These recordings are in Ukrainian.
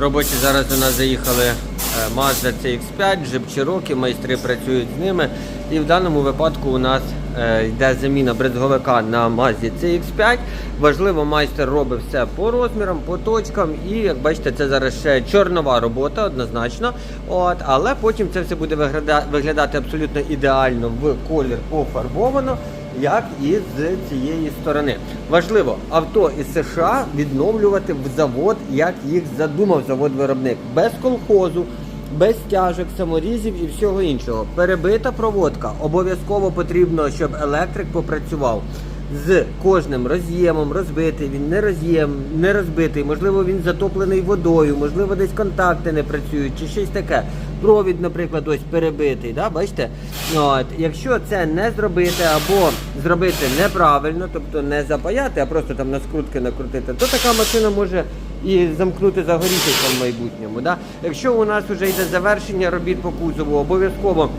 Роботі зараз у нас заїхали е, Mazda CX-5, Jeep Cherokee, майстри працюють з ними. І в даному випадку у нас е, йде заміна брезговика на Mazda CX-5. Важливо, майстер робить все по розмірам, по точкам. І як бачите, це зараз ще чорнова робота, однозначно. От, але потім це все буде виглядати абсолютно ідеально в колір пофарбовано як і з цієї сторони. Важливо авто із США відновлювати в завод, як їх задумав завод-виробник, без колхозу. Без стяжок, саморізів і всього іншого. Перебита проводка. Обов'язково потрібно, щоб електрик попрацював з кожним роз'ємом, розбитий, він не роз'єм, не розбитий, можливо, він затоплений водою, можливо, десь контакти не працюють, чи щось таке. Провід, наприклад, ось перебитий. Да? Бачите? От, якщо це не зробити або зробити неправильно, тобто не запаяти, а просто там на скрутки накрутити, то така машина може і замкнути загорітися в майбутньому. Да? Якщо у нас вже йде завершення робіт по кузову, обов'язково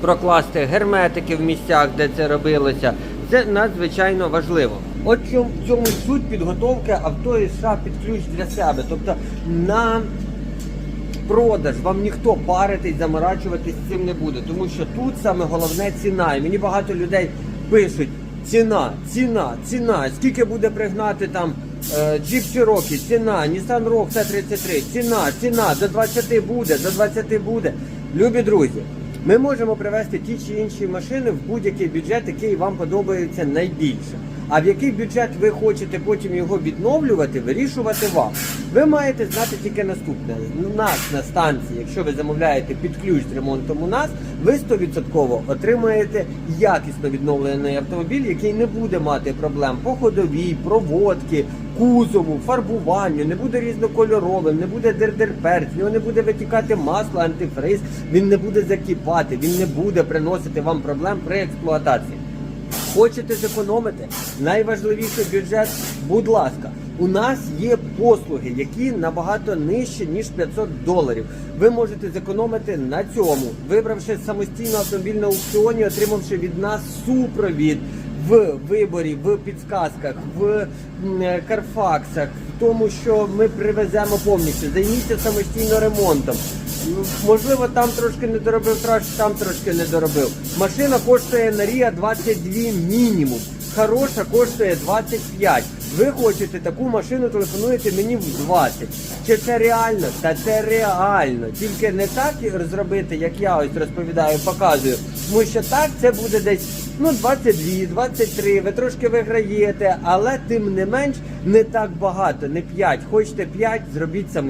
прокласти герметики в місцях, де це робилося. Це надзвичайно важливо. От в цьому суть підготовки авто із США під ключ для себе. Тобто на продаж вам ніхто паритись, заморачуватись цим не буде. Тому що тут саме головне ціна. І мені багато людей пишуть: ціна, ціна, ціна. Скільки буде пригнати там е, Jeep Cherokee, ціна, Nissan Rogue C33, ціна, ціна, до 20 буде, до 20 буде. Любі друзі. Ми можемо привезти ті чи інші машини в будь-який бюджет, який вам подобається найбільше. А в який бюджет ви хочете потім його відновлювати, вирішувати вам. Ви маєте знати тільки наступне. У нас на станції, якщо ви замовляєте під ключ з ремонтом у нас, ви 100% отримаєте якісно відновлений автомобіль, який не буде мати проблем по ходовій, проводці, кузову, фарбуванню, не буде різнокольоровим, не буде дердерперць, в нього не буде витікати масло, антифриз, він не буде закипати, він не буде приносити вам проблем при експлуатації. Хочете зекономити? Найважливіший бюджет, будь ласка. У нас є послуги, які набагато нижче, ніж 500 доларів. Ви можете зекономити на цьому, вибравши самостійно автомобіль на аукціоні, отримавши від нас супровід в виборі, в підсказках, в е, карфаксах, в тому, що ми привеземо повністю. Займіться самостійно ремонтом. Можливо, там трошки не доробив траш, там трошки не доробив. Машина коштує на Рія 22 мінімум. Хороша коштує 25. Ви хочете таку машину, телефонуєте мені в 20. Чи це реально? Та це реально. Тільки не так зробити, як я ось розповідаю, показую. Тому що так це буде десь ну 22, 23, ви трошки виграєте, але тим не менш не так багато, не 5. Хочете 5, зробіть самі.